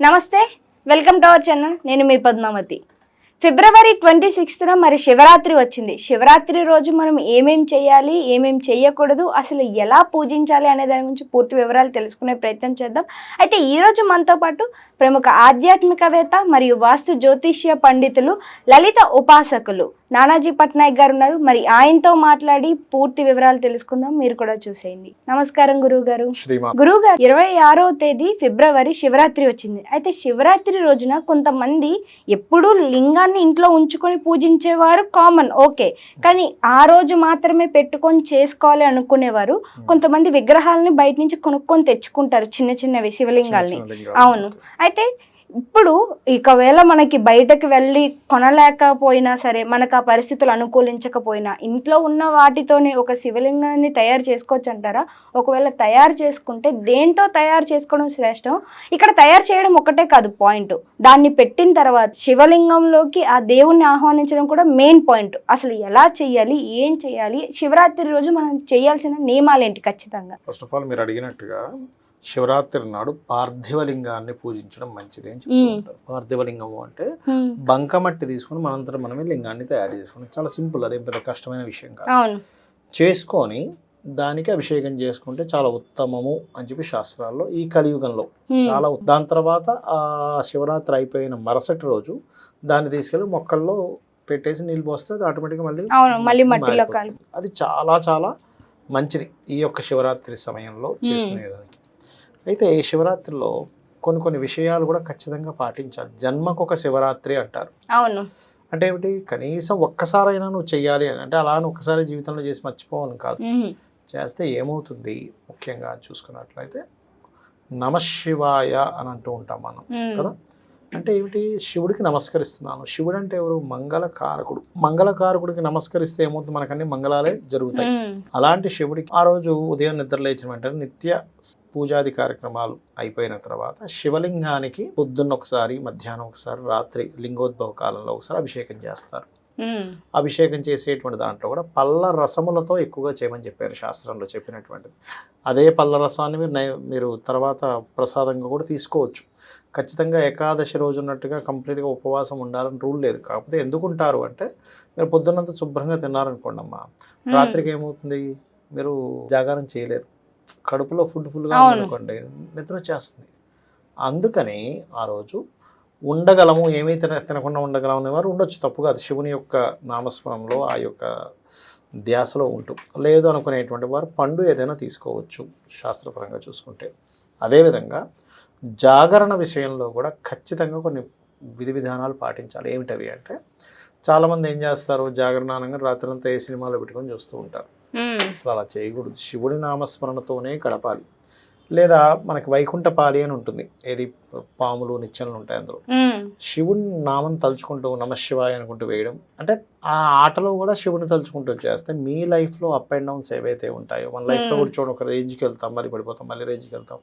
నమస్తే welcome to our channel. నేను మీ పద్మావతి. ఫిబ్రవరి twenty సిక్స్త్న మరి శివరాత్రి వచ్చింది. శివరాత్రి రోజు మనం ఏమేం చేయాలి ఏమేం చేయకూడదు అసలు ఎలా పూజించాలి అనే దాని గురించి పూర్తి వివరాలు తెలుసుకునే ప్రయత్నం చేద్దాం. అయితే ఈరోజు మనతో పాటు ప్రముఖ ఆధ్యాత్మికవేత్త మరియు వాస్తు జ్యోతిష్య పండితులు లలిత ఉపాసకులు నానాజీ పట్నాయక్ గారు ఉన్నారు. మరి ఆయనతో మాట్లాడి పూర్తి వివరాలు తెలుసుకుందాం. మీరు కూడా చూసేయండి. నమస్కారం గురువు గారు గురువు గారు ఇరవై ఆరో తేదీ ఫిబ్రవరి శివరాత్రి వచ్చింది. అయితే శివరాత్రి రోజున కొంతమంది ఎప్పుడూ లింగాన్ని ఇంట్లో ఉంచుకొని పూజించేవారు కామన్ ఓకే కానీ ఆ రోజు మాత్రమే పెట్టుకొని చేసుకోవాలి అనుకునేవారు. కొంతమంది విగ్రహాలని బయట నుంచి కొనుక్కొని తెచ్చుకుంటారు చిన్న చిన్నవి శివలింగాల్ని. అవును. అయితే ఇప్పుడు ఒకవేళ మనకి బయటకు వెళ్ళి కొనలేకపోయినా సరే మనకు ఆ పరిస్థితులు అనుకూలించకపోయినా ఇంట్లో ఉన్న వాటితోనే ఒక శివలింగాన్ని తయారు చేసుకోవచ్చు అంటారా ఒకవేళ తయారు చేసుకుంటే దేంతో తయారు చేసుకోవడం శ్రేష్టం? ఇక్కడ తయారు చేయడం ఒకటే కాదు పాయింట్. దాన్ని పెట్టిన తర్వాత శివలింగంలోకి ఆ దేవుణ్ణి ఆహ్వానించడం కూడా మెయిన్ పాయింట్. అసలు ఎలా చేయాలి? ఏం చేయాలి? శివరాత్రి రోజు మనం చేయాల్సిన నియమాలు ఏంటి ఖచ్చితంగా? ఫస్ట్ ఆఫ్ ఆల్ మీరు అడిగినట్టుగా శివరాత్రి నాడు పార్థివలింగాన్ని పూజించడం మంచిది అని చెప్తూ మ్మ్. ఉంటారు. పార్థివలింగము అంటే బంకమట్టి తీసుకుని మనంతట మనమే లింగాన్ని తయారు చేసుకుని చాలా సింపుల్ అదేం పెద్ద కష్టమైన విషయం కాదు. చేసుకొని దానికి అభిషేకం చేసుకుంటే చాలా ఉత్తమము అని చెప్పి శాస్త్రాల్లో ఈ కలియుగంలో. చాలా దాని తర్వాత ఆ శివరాత్రి అయిపోయిన మరుసటి రోజు దాన్ని తీసుకెళ్ళి మొక్కల్లో పెట్టేసి నీళ్ళు పోస్తే అది ఆటోమేటిక్గా మళ్ళీ అది చాలా చాలా మంచిది ఈ యొక్క శివరాత్రి సమయంలో చేసుకునేదానికి. అయితే ఈ శివరాత్రిలో కొన్ని కొన్ని విషయాలు కూడా ఖచ్చితంగా పాటించాలి. జన్మకు ఒక శివరాత్రి అంటారు. అవును. అంటే ఏమిటి? కనీసం ఒక్కసారైనా నువ్వు చెయ్యాలి అని. అంటే అలా ఒక్కసారి జీవితంలో చేసి మర్చిపోవని కాదు. చేస్తే ఏమవుతుంది? ముఖ్యంగా చూసుకున్నట్లయితే నమశివాయ అని అంటూ ఉంటాం మనం. కదా? అంటే ఏమిటి? శివుడికి నమస్కరిస్తున్నాను. శివుడు అంటే ఎవరు? మంగళకారకుడు. మంగళకారకుడికి నమస్కరిస్తే ఏమవుతుంది? మనకన్నీ మంగళాలే జరుగుతాయి. అలాంటి శివుడికి ఆ రోజు ఉదయం నిద్ర లేచిన వెంటనే నిత్య పూజాది కార్యక్రమాలు అయిపోయిన తర్వాత శివలింగానికి పొద్దున్న ఒకసారి మధ్యాహ్నం ఒకసారి రాత్రి లింగోద్భవ కాలంలో ఒకసారి అభిషేకం చేస్తారు. అభిషేకం చేసేటువంటి దాంట్లో కూడా పళ్ళ రసములతో ఎక్కువగా చేయమని చెప్పారు శాస్త్రంలో చెప్పినటువంటిది. అదే పళ్ళ రసాన్ని మీరు నై మీరు తర్వాత ప్రసాదంగా కూడా తీసుకోవచ్చు. ఖచ్చితంగా ఏకాదశి రోజు ఉన్నట్టుగా కంప్లీట్గా ఉపవాసం ఉండాలని రూల్ లేదు. కాకపోతే ఎందుకు ఉంటారు అంటే మీరు పొద్దున్నంత శుభ్రంగా తిన్నారనుకోండి అమ్మా రాత్రికి ఏమవుతుంది? మీరు జాగారం చేయలేరు. కడుపులో ఫుడ్ ఫుల్గా. అనుకోండి నిద్ర వచ్చేస్తుంది. అందుకని ఆ రోజు ఉండగలము ఏమీ తిన తినకుండా ఉండగలం అనేవారు ఉండొచ్చు. తప్పు కాదు శివుని యొక్క నామస్మరణలో ఆ యొక్క ధ్యాసలో ఉంటూ. లేదు అనుకునేటువంటి వారు పండు ఏదైనా తీసుకోవచ్చు శాస్త్రపరంగా చూసుకుంటే. అదేవిధంగా జాగరణ విషయంలో కూడా ఖచ్చితంగా కొన్ని విధి విధానాలు పాటించాలి. ఏమిటవి అంటే చాలామంది ఏం చేస్తారు? జాగరణ అనగా రాత్రంతా ఏ సినిమాలో పెట్టుకొని చూస్తూ ఉంటారు. అసలు అలా చేయకూడదు. శివుడి నామస్మరణతోనే గడపాలి. లేదా మనకి వైకుంఠపాలి అని ఉంటుంది ఏది పాములు నిచ్చెనలు ఉంటాయి అందులో. శివుని నామం తలుచుకుంటూ నమశివాయ అనుకుంటూ వేయడం అంటే ఆ ఆటలో కూడా శివుని తలుచుకుంటూ చేస్తే మీ లైఫ్లో అప్ అండ్ డౌన్స్ ఏవైతే ఉంటాయో మన లైఫ్లో. కూడా చూడండి ఒక రేంజ్కి వెళ్తాం మళ్ళీ పడిపోతాం మళ్ళీ రేంజ్కి వెళ్తాం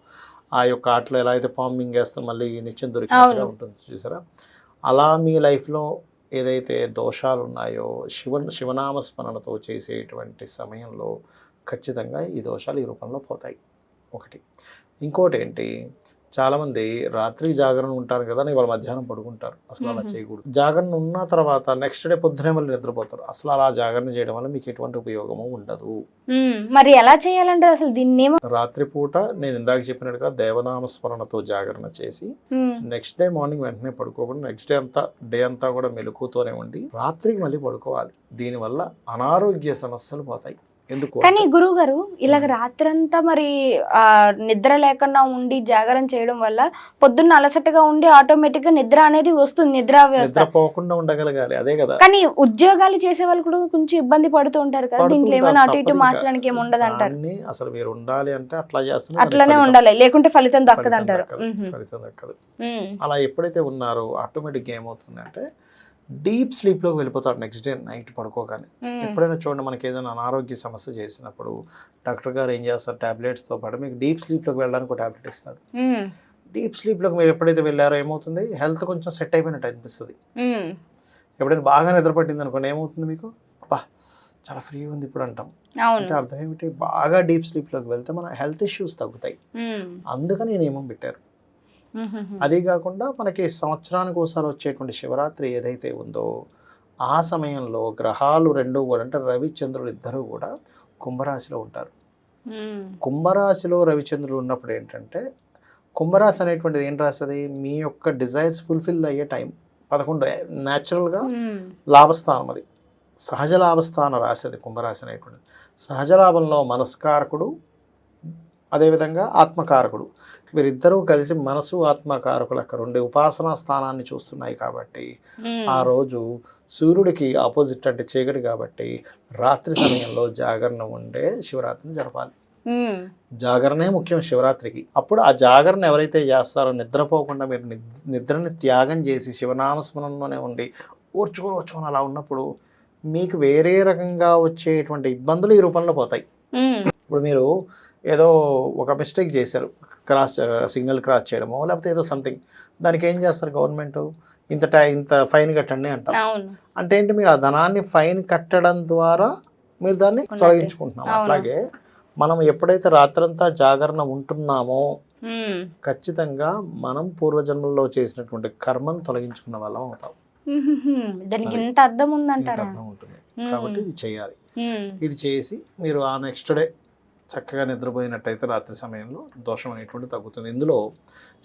ఆ యొక్క ఆటలో ఎలా అయితే పాము మింగేస్తాం మళ్ళీ నిత్యం దొరికినట్టుగా. ఉంటుంది చూసారా అలా మీ లైఫ్లో ఏదైతే దోషాలు ఉన్నాయో శివ శివనామ స్మరణతో చేసేటువంటి సమయంలో ఖచ్చితంగా ఈ దోషాలు ఈ రూపంలో పోతాయి ఒకటి. ఇంకోటి ఏంటి చాలామంది రాత్రి జాగరణ ఉంటారు కదా అని ఇవాళ మధ్యాహ్నం పడుకుంటారు. అసలు అలా. చేయకూడదు. జాగరణ ఉన్న తర్వాత నెక్స్ట్ డే పొద్దునే మళ్ళీ నిద్రపోతారు. అసలు అలా జాగరణ చేయడం వల్ల మీకు ఎటువంటి ఉపయోగము ఉండదు. మరి ఎలా చేయాలంటే అసలు దీన్ని రాత్రిపూట నేను ఇందాక చెప్పినట్టుగా దేవనామ స్మరణతో జాగరణ చేసి. నెక్స్ట్ డే మార్నింగ్ వెంటనే పడుకోకుండా నెక్స్ట్ డే అంతా డే అంతా కూడా మెలకుతోనే ఉండి రాత్రికి మళ్ళీ పడుకోవాలి. దీనివల్ల అనారోగ్య సమస్యలు పోతాయి. ఎందుకు కానీ గురువు గారు ఇలాగ రాత్రంతా మరి ఆ నిద్ర లేకుండా ఉండి జాగరణ చేయడం వల్ల పొద్దున్న అలసటగా ఉండి ఆటోమేటిక్గా నిద్ర అనేది వస్తుంది నిద్ర వ్యవస్థ నిద్రపోకుండా ఉండగలగాలి అదే కదా. కానీ ఉద్యోగాలు చేసే వాళ్ళు కూడా కొంచెం ఇబ్బంది పడుతూ ఉంటారు కదా దీంట్లో ఏమైనా అటు ఇటు మార్చడానికి ఏమి ఉండదు అంటారు? అసలు మీరు ఉండాలి అంటే అట్లా చేస్తున్నారు అట్లనే ఉండాలి లేకుంటే ఫలితం దక్కదు అంటారు. ఫలితం దక్కదు. అలా ఎప్పుడైతే ఉన్నారో ఆటోమేటిక్గా ఏమవుతుందంటే డీప్ స్లీప్లోకి వెళ్ళిపోతాడు నెక్స్ట్ డే నైట్ పడుకోగానే. ఎప్పుడైనా చూడండి మనకి ఏదైనా అనారోగ్య సమస్య చేసినప్పుడు డాక్టర్ గారు ఏం చేస్తారు? టాబ్లెట్స్తో పాటు మీకు డీప్ స్లీప్లోకి వెళ్ళడానికి ఒక టాబ్లెట్ ఇస్తాడు. డీప్ స్లీప్లోకి మీరు ఎప్పుడైతే వెళ్ళారో ఏమవుతుంది? హెల్త్ కొంచెం సెట్ అయిపోయినట్టు అనిపిస్తుంది. ఎప్పుడైనా బాగా నిద్రపట్టింది అనుకోండి ఏమవుతుంది మీకు? అబ్బా చాలా ఫ్రీ ఉంది ఇప్పుడు అంటాం. అంటే అర్థం ఏమిటి? బాగా డీప్ స్లీప్లోకి వెళ్తే మన హెల్త్ ఇష్యూస్ తగ్గుతాయి. అందుకని ఈ నియమం పెట్టారు. అదే కాకుండా మనకి సంవత్సరానికి ఒకసారి వచ్చేటువంటి శివరాత్రి ఏదైతే ఉందో ఆ సమయంలో గ్రహాలు రెండు కూడా అంటే రవి చంద్రులు ఇద్దరు కూడా కుంభరాశిలో ఉంటారు. కుంభరాశిలో రవిచంద్రులు ఉన్నప్పుడు ఏంటంటే కుంభరాశి అనేటువంటిది ఏం రాస్తుంది? మీ యొక్క డిజైర్స్ ఫుల్ఫిల్ అయ్యే టైం పదకొండు న్యాచురల్గా లాభస్థానం అది. సహజ లాభస్థాన రాశి అది కుంభరాశి అనేటువంటిది. సహజ లాభంలో మనస్కారకుడు అదేవిధంగా ఆత్మకారకుడు. వీరిద్దరూ కలిసి మనసు ఆత్మకారకులు అక్కడ ఉండే ఉపాసనా స్థానాన్ని చూస్తున్నాయి కాబట్టి ఆ రోజు సూర్యుడికి ఆపోజిట్ అంటే చీకటి కాబట్టి రాత్రి సమయంలో జాగరణ ఉండే శివరాత్రిని జరపాలి. జాగరణే ముఖ్యం శివరాత్రికి. అప్పుడు ఆ జాగరణ ఎవరైతే చేస్తారో నిద్రపోకుండా మీరు నిద్- నిద్రని త్యాగం చేసి శివనామస్మరణలోనే ఉండి ఓర్చుకొని ఓర్చుకొని అలా ఉన్నప్పుడు మీకు వేరే రకంగా వచ్చేటువంటి ఇబ్బందులు ఈ రూపంలో పోతాయి. ఇప్పుడు మీరు ఏదో ఒక మిస్టేక్ చేశారు క్రాస్ సింగిల్ క్రాస్ చేయడమో లేకపోతే ఏదో సంథింగ్ దానికి ఏం చేస్తారు గవర్నమెంట్ ఇంత టై ఇంత ఫైన్ కట్టండి అంటారు అంటే ఏంటి మీరు ఆ ధనాన్ని ఫైన్ కట్టడం ద్వారా మీరు దాన్ని. తొలగించుకుంటున్నాం. అట్లాగే మనం ఎప్పుడైతే రాత్రంతా జాగరణ ఉంటున్నామో. ఖచ్చితంగా మనం పూర్వజన్మల్లో చేసినటువంటి కర్మను తొలగించుకున్న వాళ్ళం అవుతాం. దానికి అర్థం ఉందంటారా అర్థం ఉంటుంది. కాబట్టి ఇది చేయాలి. ఇది చేసి మీరు ఆ నెక్స్ట్ డే చక్కగా నిద్రపోయినట్టయితే రాత్రి సమయంలో దోషం అనేటువంటి తగ్గుతుంది ఇందులో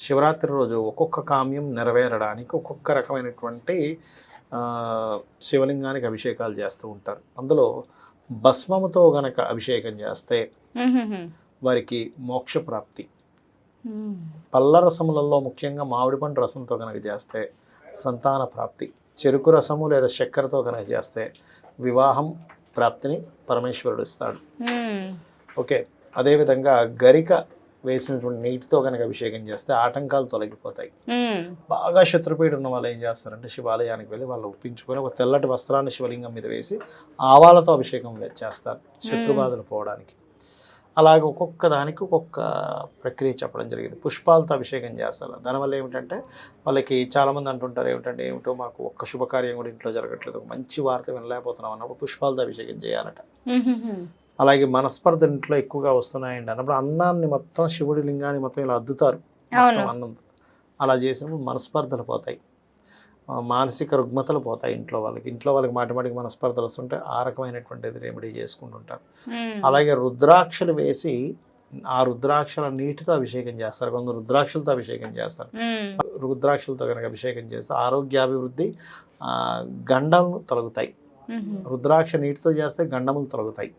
శివరాత్రి రోజు ఒక్కొక్క కామ్యం నెరవేరడానికి ఒక్కొక్క రకమైనటువంటి శివలింగానికి అభిషేకాలు చేస్తూ ఉంటారు అందులో భస్మముతో గనక అభిషేకం చేస్తే. వారికి మోక్ష ప్రాప్తి. పళ్ళ రసములలో ముఖ్యంగా మామిడి పండు రసంతో కనుక చేస్తే సంతాన ప్రాప్తి చెరుకు రసము లేదా చక్కెరతో కనుక చేస్తే వివాహం ప్రాప్తిని పరమేశ్వరుడు ఇస్తాడు. ఓకే. అదేవిధంగా గరిక వేసినటువంటి నీటితో కనుక అభిషేకం చేస్తే ఆటంకాలు తొలగిపోతాయి. బాగా శత్రుపీడ ఉన్న వాళ్ళు ఏం చేస్తారంటే శివాలయానికి వెళ్ళి వాళ్ళు ఒప్పించుకొని ఒక తెల్లటి వస్త్రాన్ని శివలింగం మీద వేసి ఆవాలతో అభిషేకం చేస్తారు శత్రుబాధలు పోవడానికి. అలాగే ఒక్కొక్క దానికి ఒక్కొక్క ప్రక్రియ చెప్పడం జరిగింది. పుష్పాలతో అభిషేకం చేస్తారు. దానివల్ల ఏమిటంటే వాళ్ళకి చాలామంది అంటుంటారు ఏమిటంటే ఏమిటో మాకు ఒక్క శుభకార్యం కూడా ఇంట్లో జరగట్లేదు. ఒక మంచి వార్త వినలేకపోతున్నాం అన్నప్పుడు పుష్పాలతో అభిషేకం చేయాలట. అలాగే మనస్పర్ధ ఇంట్లో ఎక్కువగా వస్తున్నాయండి. అన్నప్పుడు అన్నాన్ని మొత్తం శివుడి లింగాన్ని మొత్తం ఇలా అద్దుతారు. అన్నం అలా చేసినప్పుడు మనస్పర్ధలు పోతాయి. మానసిక రుగ్మతలు పోతాయి ఇంట్లో వాళ్ళకి. ఇంట్లో వాళ్ళకి మాటి మాటికి మనస్పర్ధలు వస్తుంటే ఆ రకమైనటువంటిది రెమెడీ చేసుకుంటుంటారు. అలాగే రుద్రాక్షలు వేసి ఆ రుద్రాక్షల నీటితో అభిషేకం చేస్తారు. కొందరు రుద్రాక్షలతో అభిషేకం చేస్తారు. రుద్రాక్షలతో కనుక అభిషేకం చేస్తే ఆరోగ్యాభివృద్ధి గండం తొలగుతాయి. రుద్రాక్ష నీటితో చేస్తే గండములు తొలగుతాయి.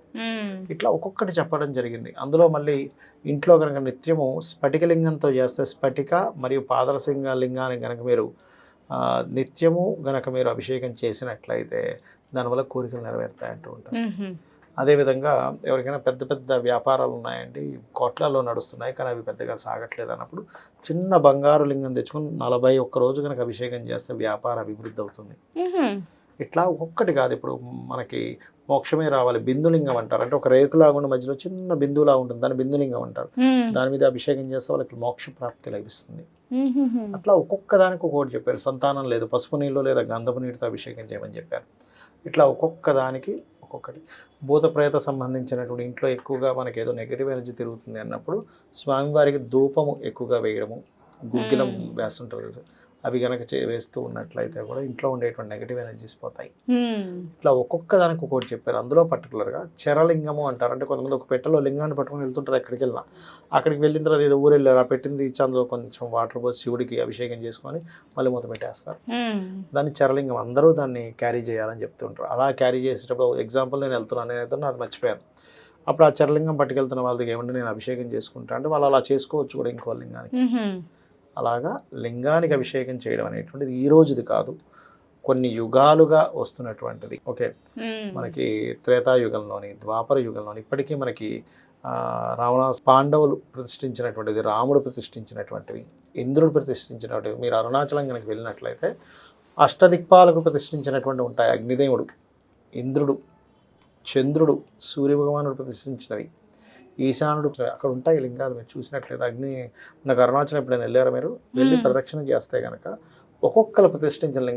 ఇట్లా ఒక్కొక్కటి చెప్పడం జరిగింది అందులో మళ్ళీ ఇంట్లో కనుక నిత్యము స్ఫటికలింగంతో చేస్తే స్ఫటిక మరియు పాదరసింగ లింగాన్ని కనుక మీరు ఆ, నిత్యము గనక మీరు అభిషేకం చేసినట్లయితే దానివల్ల కోరికలు నెరవేరుతాయి అంటూ ఉంటారు. అదేవిధంగా ఎవరికైనా పెద్ద పెద్ద వ్యాపారాలు ఉన్నాయండి కోట్లలో నడుస్తున్నాయి కానీ అవి పెద్దగా సాగట్లేదు అన్నప్పుడు చిన్న బంగారు లింగం తెచ్చుకొని నలభై ఒక్క రోజు కనుక అభిషేకం చేస్తే వ్యాపార అభివృద్ధి అవుతుంది. ఇట్లా ఒక్కటి కాదు. ఇప్పుడు మనకి మోక్షమే రావాలి. బిందులింగం అంటారు. అంటే ఒక రేకులాగా ఉన్న మధ్యలో చిన్న బిందువులా ఉంటుంది. దాన్ని బిందులింగం అంటారు. దాని మీద అభిషేకం చేస్తే వాళ్ళకి మోక్ష ప్రాప్తి లభిస్తుంది. అట్లా ఒక్కొక్క దానికి ఒక్కొక్కటి చెప్పారు. సంతానం లేదు. పసుపు నీళ్ళు లేదా గంధపు నీటితో అభిషేకం చేయమని చెప్పారు. ఇట్లా ఒక్కొక్క దానికి ఒక్కొక్కటి. భూత ప్రేత సంబంధించినటువంటి ఇంట్లో ఎక్కువగా మనకి ఏదో నెగిటివ్ ఎనర్జీ తిరుగుతుంది అన్నప్పుడు స్వామివారికి ధూపము ఎక్కువగా వేయడము గుగ్గిలం. వేస్తుంటారు అవి కనుక చే వేస్తూ ఉన్నట్లయితే కూడా ఇంట్లో ఉండేటువంటి నెగిటివ్ ఎనర్జీస్ పోతాయి. ఇట్లా ఒక్కొక్క దానికి ఒక్కొక్కటి చెప్పారు. అందులో పర్టికులర్గా చెరలింగము అంటారు. అంటే కొంతమంది ఒక పెట్టెలో లింగాన్ని పట్టుకొని వెళ్తుంటారు ఎక్కడికి వెళ్ళినా. అక్కడికి వెళ్ళిన తర్వాత ఏదో ఊరు వెళ్ళారు. ఆ పెట్టింది ఇచ్చి అందులో కొంచెం వాటర్ పోసి శివుడికి అభిషేకం చేసుకొని మళ్ళీ మూత పెట్టేస్తారు. దాన్ని చెరలింగం అందరూ దాన్ని క్యారీ చేయాలని చెప్తుంటారు. అలా క్యారీ చేసేటప్పుడు ఎగ్జాంపుల్ నేను వెళ్తున్నాను. నేను వెళ్తున్నా అది మర్చిపోయాను. అప్పుడు ఆ చెరలింగం పట్టుకెళ్తున్న వాళ్ళకి ఏమంటే నేను అభిషేకం చేసుకుంటా అంటే వాళ్ళు అలా చేసుకోవచ్చు కూడా ఇంకో లింగానికి. అలాగా లింగానికి అభిషేకం చేయడం అనేటువంటిది ఈ రోజుది కాదు. కొన్ని యుగాలుగా వస్తున్నటువంటిది. ఓకే. మనకి త్రేతాయుగంలోని ద్వాపర యుగంలోని ఇప్పటికీ మనకి రావణ పాండవులు ప్రతిష్ఠించినటువంటిది రాముడు ప్రతిష్ఠించినటువంటివి ఇంద్రుడు ప్రతిష్ఠించినటువంటివి మీరు అరుణాచలం కనుక వెళ్ళినట్లయితే అష్టదిక్పాలకు ప్రతిష్ఠించినటువంటి ఉంటాయి అగ్నిదేవుడు ఇంద్రుడు చంద్రుడు సూర్యభగవానుడు ప్రతిష్ఠించినవి. ఈశానుడు అక్కడ ఉంటాయి లింగాలు మీరు చూసినట్లయితే అగ్ని నాకు అరుణాచలం ఎప్పుడైనా వెళ్ళారా మీరు వెళ్ళి. ప్రదక్షిణ చేస్తే కనుక ఒక్కొక్కరు ప్రతిష్ఠించిన లింగం